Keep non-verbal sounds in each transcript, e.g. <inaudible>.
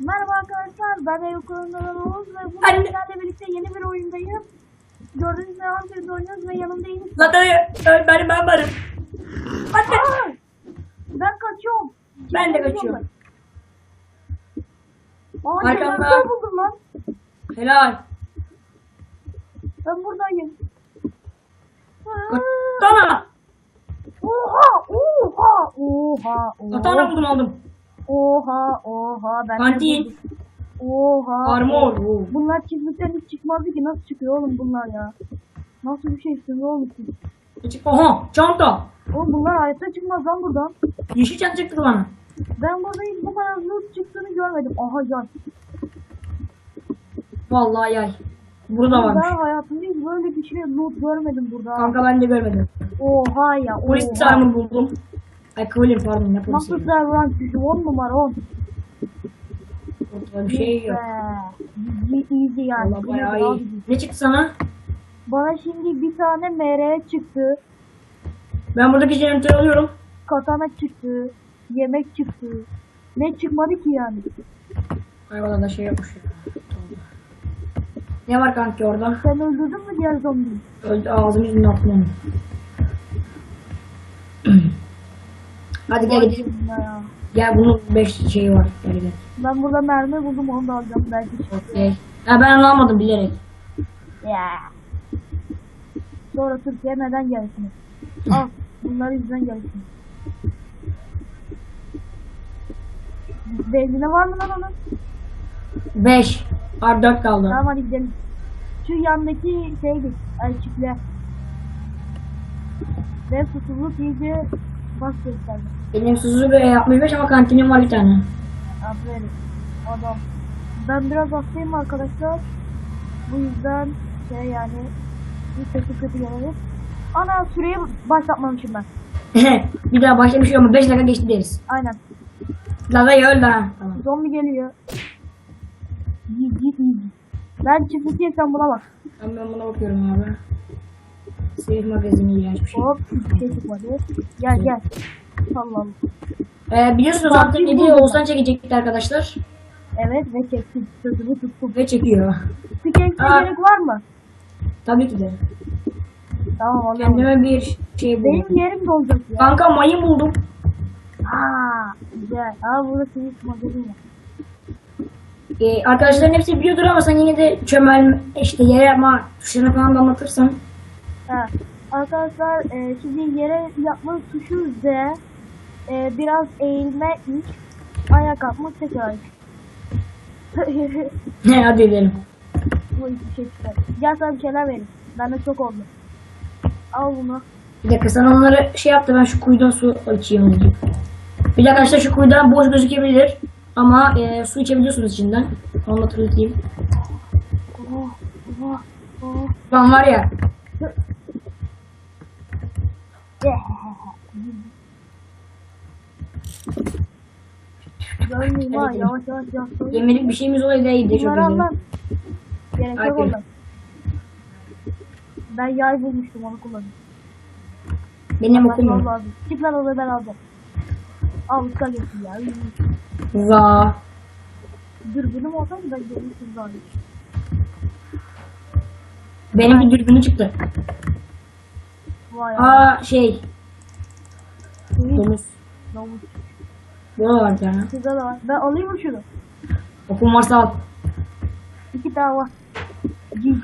Merhaba arkadaşlar, ben Eyüp Kurum'dan Oğuz ve bugün Anne. sizlerle birlikte yeni bir oyundayım. Gördüğünüz gibi Hunter'da oynuyoruz ve yanımda Enes. Zaten ben, ben, ben varım. Anne. Aa! Ben kaçıyorum. Ben de Kaçıyorum. Aa, Arkamda. buldum lan. Helal. Ben buradayım. Katana. Oha, oha, oha, Katana oha. buldum aldım. Oha, oha. Ben buldum. Oha. Armor. Bunlar çiftlikten hiç çıkmazdı ki. Nasıl çıkıyor oğlum bunlar ya? Nasıl bir şeysin oğlum siz? Aha çanta. Oğlum bunlar hayatta çıkmaz lan buradan. Yeşil çanta çıktı bana. Ben burada hiç bu kadar loot çıktığını görmedim. Aha yay. Vallahi yay. Burada varmış. Ben hayatımda hiç böyle bir şey loot görmedim burada. Kanka ben de görmedim. Oha ya. Polis armor buldum. Kıvılim pardon ne polisi. Nasıl server düşü 10 numara 10. Ortada bir şey yok. Easy easy yani. Valla bayağı Easy, iyi. abi. Ne çıktı sana? Bana şimdi bir tane MR çıktı. Ben buradaki jeneratörü alıyorum. Katana çıktı. Yemek çıktı. Ne çıkmadı ki yani? Hayvada da şey yokmuş ya. Ne var kanki orada? Sen öldürdün mü diğer zombiyi? Öldü ağzım yüzünün altına. <clears throat> Hadi gel gidelim. Ya. Gel bunun 5 şeyi var. Gel gel. Ben burada mermi buldum onu da alacağım belki. Okey. Ha ben onu almadım bilerek. Ya. Sonra Türkiye neden gelsin? Al. Bunlar yüzden gelsin. Benzine var mı lan onun? 5. Var 4 kaldı. Tamam hadi gidelim. Şu yandaki şeydi. Elçikle. Ve susuzluk iyice bas gösterdi. Benim susuzluk e, 65 ama kantinim var bir tane. Aferin. Adam. Ben biraz hastayım arkadaşlar. Bu yüzden şey yani bir kötü kötü gelebilir. Ana süreyi başlatmamışım ben. <laughs> bir daha başlamış ama 5 dakika geçti deriz. Aynen. La da ya öldü ha. Tamam. Zombi geliyor. Git git git. Ben çiftlikçiyim sen buna bak. Ben, ben buna bakıyorum abi. Seyir magazini iğrenç bir şey. Hop hiçbir şey çıkmadı. Gel gel. Tamam. Ee, biliyorsunuz 7'yi buldum Oğuzhan çekecekti arkadaşlar. Evet ve çektim. Sözümü tuttum. Ve çekiyor. Pickaxe'e Aa. gerek var mı? Tabii ki de. Tamam alıyorum. Kendime bir şey Benim buldum. yerim dolacak ya. Kanka mayın buldum. Aa, güzel. Aa burada Swiss magazin var. Ee, arkadaşların hepsi biliyordur ama sen yine de çömel işte yere yapma tuşlarını falan da anlatırsan. Ha. Arkadaşlar e, şimdi yere yapma tuşu Z. E, biraz eğilme X. Ayak atma tekrar. Ne hadi edelim. Bu iki şey çıkar. Gel sana bir şeyler vereyim. Bende çok oldu. Al bunu. Bir dakika sen onları şey yaptı ben şu kuyudan su açayım dedim. Bir dakika arkadaşlar şu kuyudan boş gözükebilir. Ama e, su içebiliyorsunuz içinden. Onu hatırlatayım. Oh, oh, oh. Ben var ya Görmeyeyim ha yavaş yavaş yavaş. yemelik bir şeyimiz olaydı iyiydi çok Bunları al iyiydi. lan. Gerek yok Hadi. ondan. Ben yay bulmuştum onu kullanıyorum. Benim Bak, okum yok. vallahi abi. Çık lan onu ben alacağım. Al usta geçsin ya. Va. Dürbünüm olsaydı ben görürsün zaten. Benim bir dürbünü çıktı. Vay. Aa şey. Domuz. domuz. Burada var bir tane. Şurada da var. Ben alayım mı şunu? Okum varsa al. İki tane var. <laughs> Cici.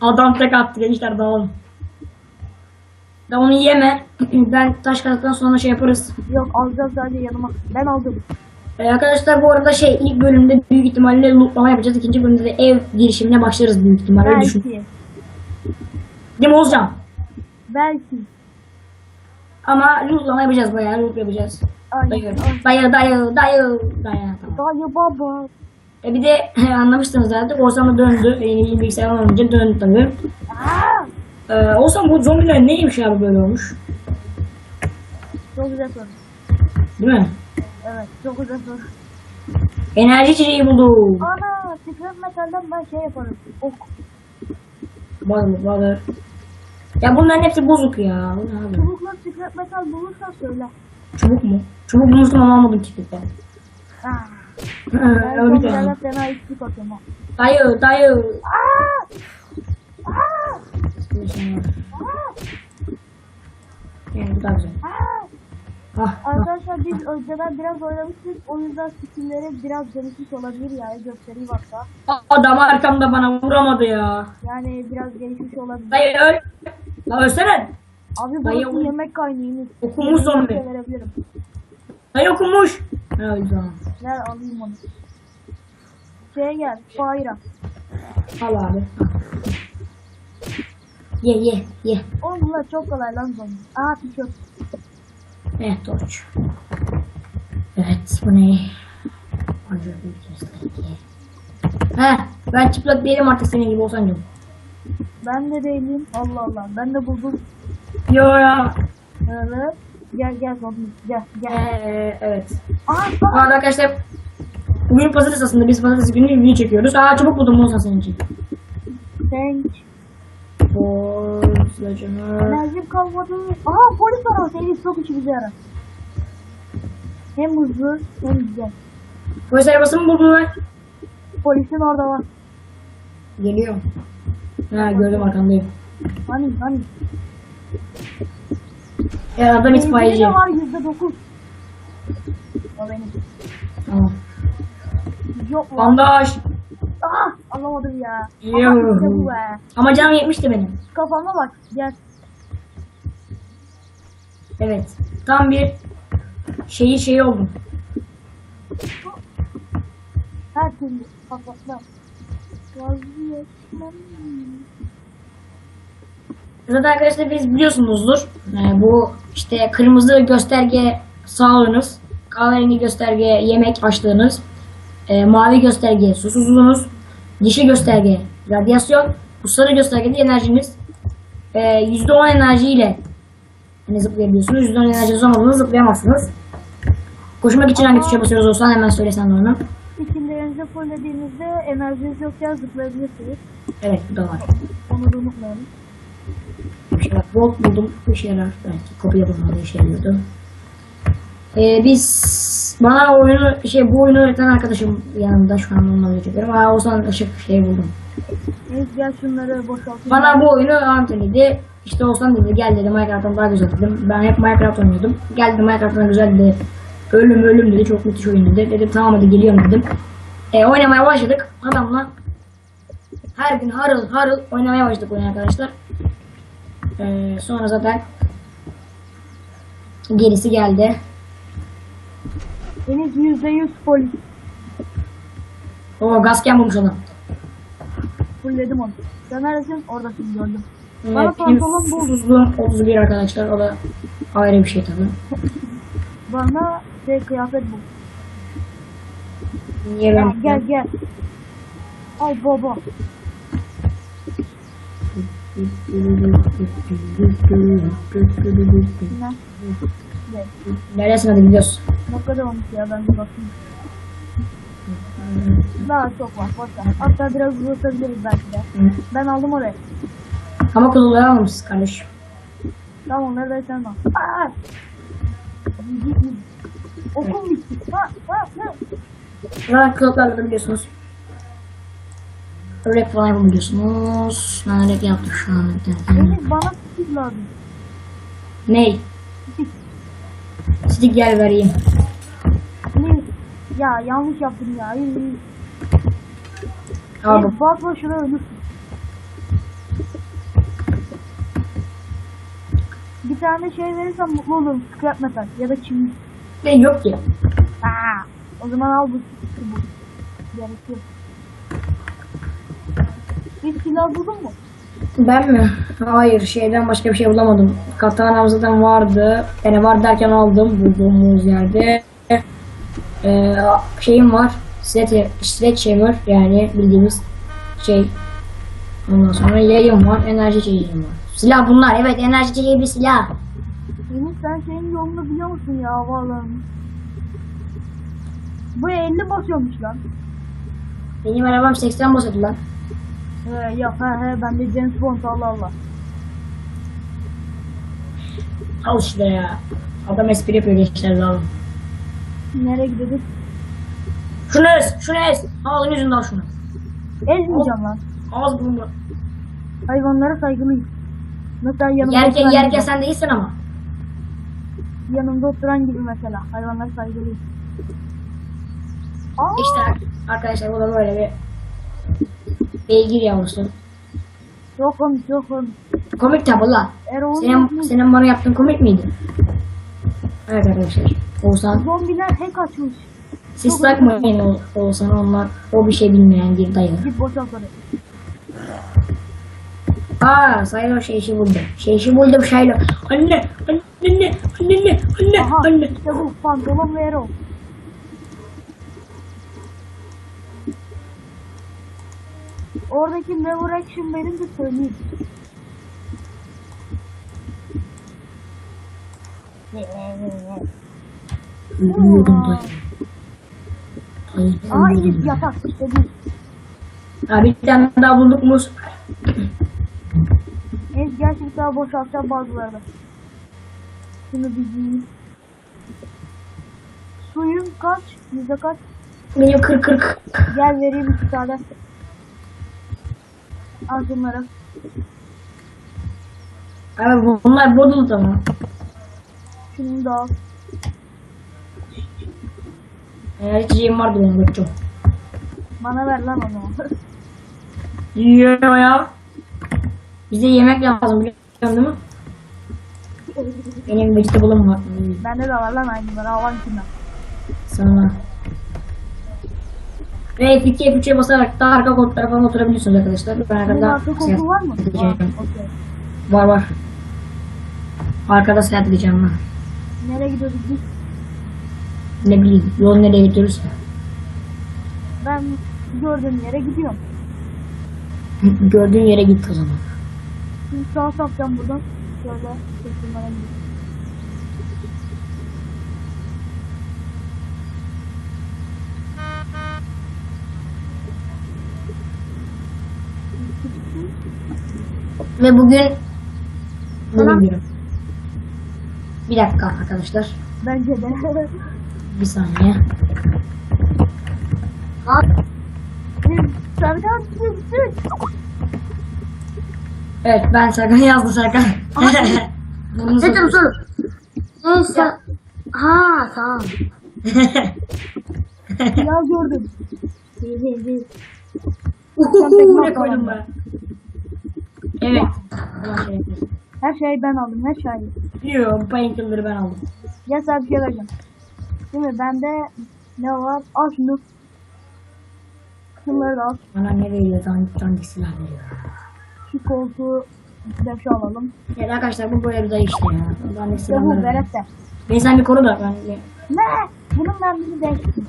Adam tek attı gençler dağılın. Da onu yeme. <clears throat> ben taş kazdıktan sonra şey yaparız. Yok alacağım sadece yanıma. Ben aldım. Ee, arkadaşlar bu arada şey ilk bölümde büyük ihtimalle lootlama yapacağız. İkinci bölümde de ev girişimine başlarız büyük ihtimalle. Öyle düşün. Belki. Değil mi Oğuzcan? Belki. Ama lootlama yapacağız bayağı loot yapacağız. Ay, Dayı, ay. dayı, dayı, dayı, dayı. Baba. E bir de <laughs> anlamışsınız zaten Oğuzhan da döndü. Yeni bir bilgisayar alınca döndü tabii. Ee, Oğuzhan bu zombiler neymiş abi böyle olmuş? Çok güzel soru. Değil mi? Evet çok güzel soru. Enerji içeceği buldum. Ana secret metalden ben şey yaparım. Ok. Balık balık. Ya bunların hepsi bozuk ya. Bu ne abi? Çubukla secret metal bulursan söyle. Çubuk mu? Çubuk bulmuştum ama almadım. Ben fena içlik atıyorum ha. Dayı dayı. Aa! Aa! Yani bu da güzel. Aa! Ah, ah. Arkadaşlar biz önceden biraz oynamıştık. O yüzden skillleri biraz gelişmiş olabilir yani göstereyim varsa. Adam arkamda bana vuramadı ya. Yani biraz gelişmiş olabilir. Dayı öl. La ölsene. Abi Dayı burası yemek kaynağıymış. Okumuş zombi. Verebilirim. Dayı okumuş. Öldü tamam. Ver alayım onu. Şeye gel. Fahira. Al abi. Ye ye ye. Oğlum bunlar çok kolay lan zombi. Aa tişört. Evet torç. Evet bu ne? Acı bir gösterge. Heh ben çıplak değilim artık senin gibi olsan canım. Ben de değilim. Allah Allah. Ben de buldum. Yo ya. Evet. Gel gel zombi. Gel gel. Ee, evet. Aa Bu arada arkadaşlar bugün pazartesi aslında biz pazartesi günü video çekiyoruz. Aa çabuk buldum Musa senin için. Thank. Borzlacını. Enerjim kalmadı. Aa polis var orada. Elif çok işimize yarar. Hem hızlı hem güzel. Polis arabasını mı buldular? Polisin orada var. Geliyor. Ha gördüm arkandayım. Hani hani. Ya adam Benzini itfaiyeci. de var yüzde dokuz. O benim. Tamam. Yok var. Bandaj. Aa alamadım ya. Yuh. Aha. Ama canım yetmişti benim. Kafama bak. Gel. Evet. Tam bir şeyi şey oldum. Her türlü kafasına. Zaten arkadaşlar biz biliyorsunuzdur. Ee, bu işte kırmızı gösterge sağlığınız, kahverengi gösterge yemek açlığınız, e, mavi gösterge susuzluğunuz, yeşil gösterge radyasyon, bu sarı gösterge de enerjiniz. E, %10 enerjiyle hani zıplayabiliyorsunuz. %10 enerjiniz olmadığında zıplayamazsınız. Koşmak için hangi tuşa basıyoruz olsan hemen söylesen onu. İkillerinizi fullediğinizde enerjiniz yokken zıplayabilirsiniz. Evet bu da var. Onu da unutmayalım. Bir şey var. Volt buldum. Bir şey yarar. Belki kopya yapılmadı işe yarıyordu. Ee, biz bana oyunu şey bu oyunu öğreten arkadaşım yanımda şu an onunla video çekiyorum. Aa Oğuzhan ışık şey buldum. Neyse gel şunları boşaltayım. Bana bu oyunu Anthony'di. İşte Oğuzhan dedi gel dedi Minecraft'tan daha güzel dedim. Ben hep Minecraft oynuyordum. Gel dedi Minecraft'tan güzel dedi. Ölüm ölüm dedi çok müthiş oyun dedi. Dedim tamam hadi geliyorum dedim. E, oynamaya başladık adamla. Her gün harıl harıl oynamaya başladık oyun arkadaşlar. E, sonra zaten gerisi geldi. Deniz yüzde yüz polis. O gasken bulmuş adam. Fullledim onu. Sen neredesin? Oradasın gördüm. E, Bana pantolon bul. susuzluğum 31 arkadaşlar. O da ayrı bir şey tabii. Bana şey kıyafet bul. Niye ben? gel gel. Al baba. Ne? Gel. Neresin hadi gidiyoruz. Ne kadar olmuş ya ben bir bakayım. Daha çok var boşver. Hatta biraz uzatabiliriz belki de. Ben aldım oraya. Ama kullanıyor almamışsınız kardeşim. Tamam onları da sen al. Aa! Mi? Okum bitti. Ha ha ha. Zaten kılıklarla da biliyorsunuz. Örnek falan yapabiliyorsunuz. Ben örnek yaptım şu an. Deniz bana stick lazım. Ney? Stick gel vereyim. Deniz. Ya yanlış yaptım ya. Bu. Deniz bakma şuna ölürsün. Bir tane şey verirsen mutlu olurum. Scrap metal ya da çivi. Ne yok ki. Aa, o zaman al bu. bu. Gerek yok. Bir silah buldun mu? Ben mi? Hayır şeyden başka bir şey bulamadım. Katanam zaten vardı. Yani var derken aldım bulduğumuz yerde. Ee, şeyim var. Sledge, sledgehammer yani bildiğimiz şey. Ondan sonra yayım var. Enerji içeceğim var. Silah bunlar. Evet enerji içeceği bir silah. Deniz sen şeyin yolunu biliyor musun ya havaalanı? Bu 50 basıyormuş lan. Benim arabam 80 basıyordu lan. He ya he he ben de James Bond Allah Allah. Al işte ya. Adam espri yapıyor gençler lazım. Nereye gidiyorduk? Şunu ez, şunu ez. Ağzın yüzünden şunu. Ezmeyeceğim lan. Ağız burnu. Hayvanlara saygılıyım. Mesela yanımda Yerken yerken sen değilsin ama. Yanımda oturan gibi mesela. Hayvanlara saygılıyım. Aa, İşte arkadaşlar bu da böyle bir beygir yavrusu. Çok komik çok komik. Komik tabi lan. Erol Senin, senin bana yaptığın komik miydi? Evet arkadaşlar. Oğuzhan. Zombiler hack açmış. Siz takmayın Oğuzhan onlar. O bir şey bilmeyen bir dayı. Git boşalt orayı. Aa Saylo şey işi buldu. Şey işi buldum Saylo. Anne, anne, anne, anne, anne, Aha anne. işte bu pantolon ve Erol. Oradaki lever action benim de söyleyeyim. Ölüyorum Aha ölüyorum. iyi yatak işte bu. Abi bir tane daha bulduk muz. Evet gerçekten boşaltacağım bazılarını. Şunu bir giyeyim. Suyun kaç? Yüzde kaç? Benim kırk kırk. Gel vereyim iki tane. Al şunları. Abi bu- bunlar bozuldu ama. Şunu da al. Eğer içeceğim vardı benim bakacağım. Bana ver lan onu. <laughs> Yiyor ya. Bize yemek lazım biliyorsun değil mi? Benim vegetable'ım var. Bende de var lan aynıları. Alan kimden? Sana. Ve F2 F3'e basarak daha arka koltuklara falan oturabiliyorsunuz arkadaşlar. Ben arkada arka koltuğun var mı? edeceğim. Var. Okey. Var var. Arkada seyahat edeceğim ben. Nereye gidiyorduk biz? Ne bileyim yol nereye gidiyoruz. Ben gördüğüm yere gidiyorum. Gördüğün yere git o zaman. Şimdi sağa sapacağım buradan. Şöyle kesinlere gidiyorum. Ve bugün Tamam. bugün günüm. Bir dakika arkadaşlar. Bence de. Bir saniye. Serkan çık çık. Evet ben Serkan yazdı Serkan. <laughs> Bunu Ne sor-? Neyse. Ha tamam. <laughs> Ya gördüm. Uhuhu, ne koydum ben? Evet. Her şeyi ben aldım. Her şeyi. Yo, painkiller'ı ben aldım. Gel sana bir vereceğim. Şimdi bende ne var? Al şunu. Şunları da al. Bana nereyle dandik dandik silah veriyor. Şu koltuğu beşe alalım. Evet arkadaşlar bu böyle bir dayı işte ya. Dandik İşte bu silahları. Berat de. Beni sen bir koru da ben bir... Ne? Bunun mermisi değişti.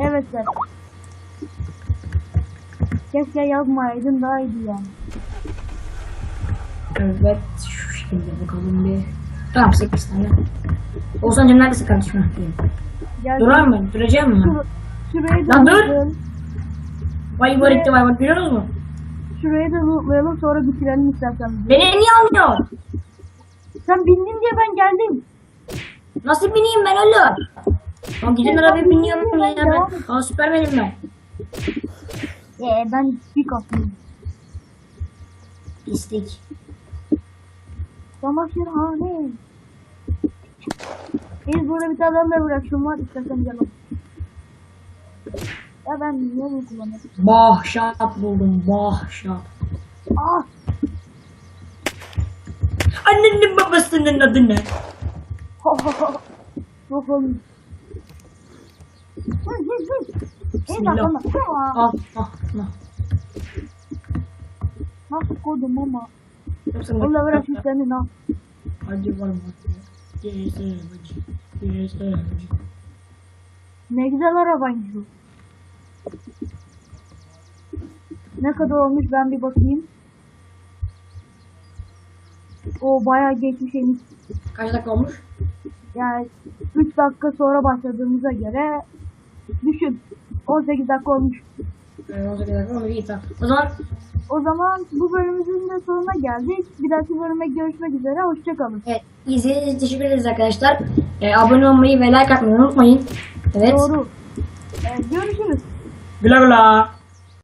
Evet Berat. Keşke yazmayaydın daha iyiydi yani. Evet şu şekilde bakalım bir. Tamam 8 tane. Oğuzhan'cım neredesin kardeşim? Gel Durar mı? Duracağım mı? Şur- şurayı da Lan dur! Vay var itti vay var biliyor musun? Şurayı da lootlayalım sonra bitirelim istersen. Beni niye almıyorsun? Sen bindin diye ben geldim. Nasıl bineyim ben oğlum? Lan gidin arabaya biniyorum ya Ben. Aa süper benim ben. Ee ben bir kapıyım. Pislik. Çamaşırhane. Biz burada bir tane daha bırakışım var. İstersen gel. Ya ben niye bunu kullanıyorum? Bahşat buldum bahşat. Ah! Annenin babasının adı ne? <laughs> Olmuş. Hı, hı, hı. Bismillah. Al al al. Nasıl koydum ama. Yoksa Onunla bırakayım senin al. Hadi var mı? Gelse hacı. Hacı. Ne güzel arabaymış bu. Ne kadar olmuş ben bir bakayım. O bayağı geçmişmiş. Kaç dakika olmuş? Yani 3 dakika sonra başladığımıza göre düşün. 18 dakika olmuş. Ee, 18 dakika 11 iyi tamam. O zaman O zaman bu bölümümüzün de sonuna geldik. Bir dahaki bölüme görüşmek üzere. Hoşçakalın. evet, izlediğiniz için teşekkür ederiz arkadaşlar. Ee, abone olmayı ve like atmayı unutmayın. Evet. Doğru. Ee, görüşürüz. 别那个啦。